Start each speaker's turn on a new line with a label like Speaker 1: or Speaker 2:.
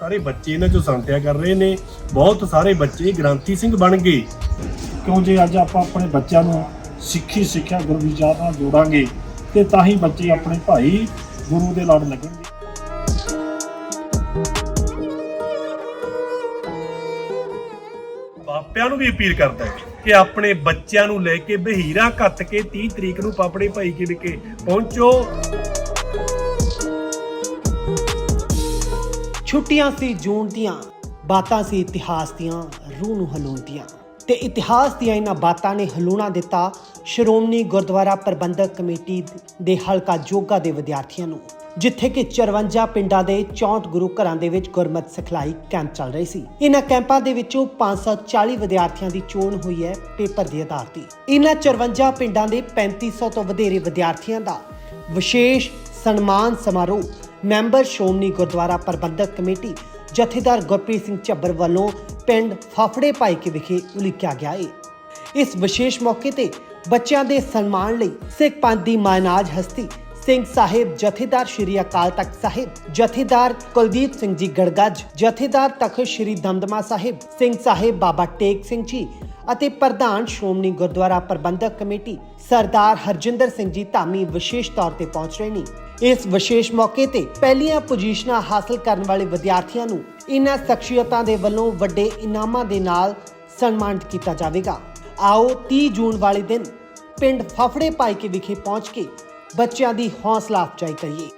Speaker 1: ਸਾਰੇ ਬੱਚੇ ਇਹਨਾਂ ਚੋਂ ਸੰਤਿਆ ਕਰ ਰਹੇ ਨੇ। ਬਹੁਤ ਸਾਰੇ ਬੱਚੇ ਗ੍ਰਾਂਥੀ ਸਿੰਘ ਬਣ ਗਏ।
Speaker 2: ਕਿਉਂ ਜੇ ਅੱਜ ਆਪਾਂ ਆਪਣੇ ਬੱਚਿਆਂ ਨੂੰ ਸਿੱਖੀ ਸਿੱਖਿਆ ਗੁਰੂ ਦੀ ਨਾਲ ਜੋੜਾਂਗੇ, ਤੇ ਤਾਂ ਹੀ ਬੱਚੇ ਆਪਣੇ ਭਾਈ ਗੁਰੂ ਦੇ ਲੜ ਲੱਗਣਗੇ।
Speaker 1: ਮਾਪਿਆਂ ਨੂੰ ਵੀ ਅਪੀਲ ਕਰਦਾ ਹੈ ਕਿ ਆਪਣੇ ਬੱਚਿਆਂ ਨੂੰ ਲੈ ਕੇ ਬਹੀਰਾ ਘੱਤ ਕੇ 30 ਤਰੀਕ ਨੂੰ ਪਾਪੜੇ ਭਾਈ ਕੇ ਵਿਖੇ ਪਹੁੰਚੋ।
Speaker 3: ਛੁੱਟੀਆਂ ਸੀ, ਜੂਨ ਦੀਆਂ, ਬਾਤਾਂ ਸੀ, ਇਤਿਹਾਸ ਦੀਆਂ, ਰੂਹ ਨੂੰ ਹਲੂਣਦੀਆਂ ਤੇ ਇਤਿਹਾਸ ਦੀਆਂ ਇਹਨਾਂ ਬਾਤਾਂ ਨੇ ਹਲੂਣਾ ਦਿੱਤਾ ਸ਼੍ਰੋਮਣੀ ਗੁਰਦੁਆਰਾ ਪ੍ਰਬੰਧਕ ਕਮੇਟੀ ਦੇ ਹਲਕਾ ਜੋਗਾ ਦੇ ਵਿਦਿਆਰਥੀਆਂ ਨੂੰ, ਜਿੱਥੇ ਕਿ 54 ਪਿੰਡਾਂ ਦੇ 64 ਗੁਰੂ ਘਰਾਂ ਦੇ ਵਿੱਚ ਗੁਰਮਤ ਸਿਖਲਾਈ ਕੈਂਪ ਚੱਲ ਰਹੇ ਸੀ। ਇਹਨਾਂ ਕੈਂਪਾਂ ਦੇ ਵਿੱਚੋਂ 540 ਵਿਦਿਆਰਥੀਆਂ ਦੀ ਚੋਣ ਹੋਈ ਹੈ ਪੇਪਰ ਦੇ ਆਧਾਰ ਤੇ। ਇਹਨਾਂ 54 ਪਿੰਡਾਂ ਦੇ 3500 ਤੋਂ ਵਧੇਰੇ ਵਿਦਿਆਰਥੀਆਂ ਦਾ ਵਿਸ਼ੇਸ਼ ਸਨਮਾਨ ਸਮਾਰੋਹ ਮੈਂਬਰ ਸ਼੍ਰੋਮਣੀ ਗੁਰਦੁਆਰਾ ਪ੍ਰਬੰਧਕ ਕਮੇਟੀ ਜਥੇਦਾਰ ਗੁਰਪ੍ਰੀਤ ਸਿੰਘ ਝੱਬਰ ਵੱਲੋਂ ਪਿੰਡ ਫਾਫੜੇ ਭਾਈਕੇ ਵਿਖੇ ਉਲੀਕਿਆ ਗਿਆ ਹੈ ਇਸ ਵਿਸ਼ੇਸ਼ ਮੌਕੇ ਤੇ ਬੱਚਿਆਂ ਦੇ ਸਨਮਾਨ ਲਈ ਸਿੱਖ ਪੰਥ ਦੀ ਮਾਇਨਾਜ ਹਸਤੀ ਸਿੰਘ ਸਾਹਿਬ, ਜਥੇਦਾਰ ਸ਼੍ਰੀ ਅਕਾਲ ਤਖਤ ਸਾਹਿਬ, ਜਥੇਦਾਰ ਕੁਲਦੀਪ ਸਿੰਘ ਜੀ ਗੜਗੱਜ, ਜਥੇਦਾਰ ਤਖਤ ਸ਼੍ਰੀ ਦਮਦਮਾ ਸਾਹਿਬ, ਸਿੰਘ ਸਾਹਿਬ ਬਾਬਾ ਟੇਕ ਸਿੰਘ ਜੀ ਅਤੇ ਪ੍ਰਧਾਨ ਸ਼੍ਰੋਮਣੀ ਗੁਰਦੁਆਰਾ ਪ੍ਰਬੰਧਕ ਕਮੇਟੀ ਸਰਦਾਰ ਹਰਜਿੰਦਰ ਸਿੰਘ ਜੀ ਧਾਮੀ ਵਿਸ਼ੇਸ਼ ਤੌਰ ਤੇ ਪਹੁੰਚ ਰਹੇ ਨੇ। ਇਸ ਵਿਸ਼ੇਸ਼ ਮੌਕੇ ਤੇ ਪਹਿਲੀਆਂ ਪੋਜੀਸ਼ਨਾਂ ਹਾਸਲ ਕਰਨ ਵਾਲੇ ਵਿਦਿਆਰਥੀਆਂ ਨੂੰ ਇਹਨਾਂ ਸ਼ਖਸੀਅਤਾਂ ਦੇ ਵੱਲੋਂ ਵੱਡੇ ਇਨਾਮਾਂ ਦੇ ਨਾਲ ਸਨਮਾਨਿਤ ਕੀਤਾ ਜਾਵੇਗਾ। ਆਓ 30 ਜੂਨ ਵਾਲੇ ਦਿਨ ਪਿੰਡ ਫਫੜੇ ਪਾਈਕੇ ਵਿਖੇ ਪਹੁੰਚ ਕੇ ਬੱਚਿਆਂ ਦੀ ਹੌਸਲਾ ਅਫਜ਼ਾਈ ਕਰੀਏ।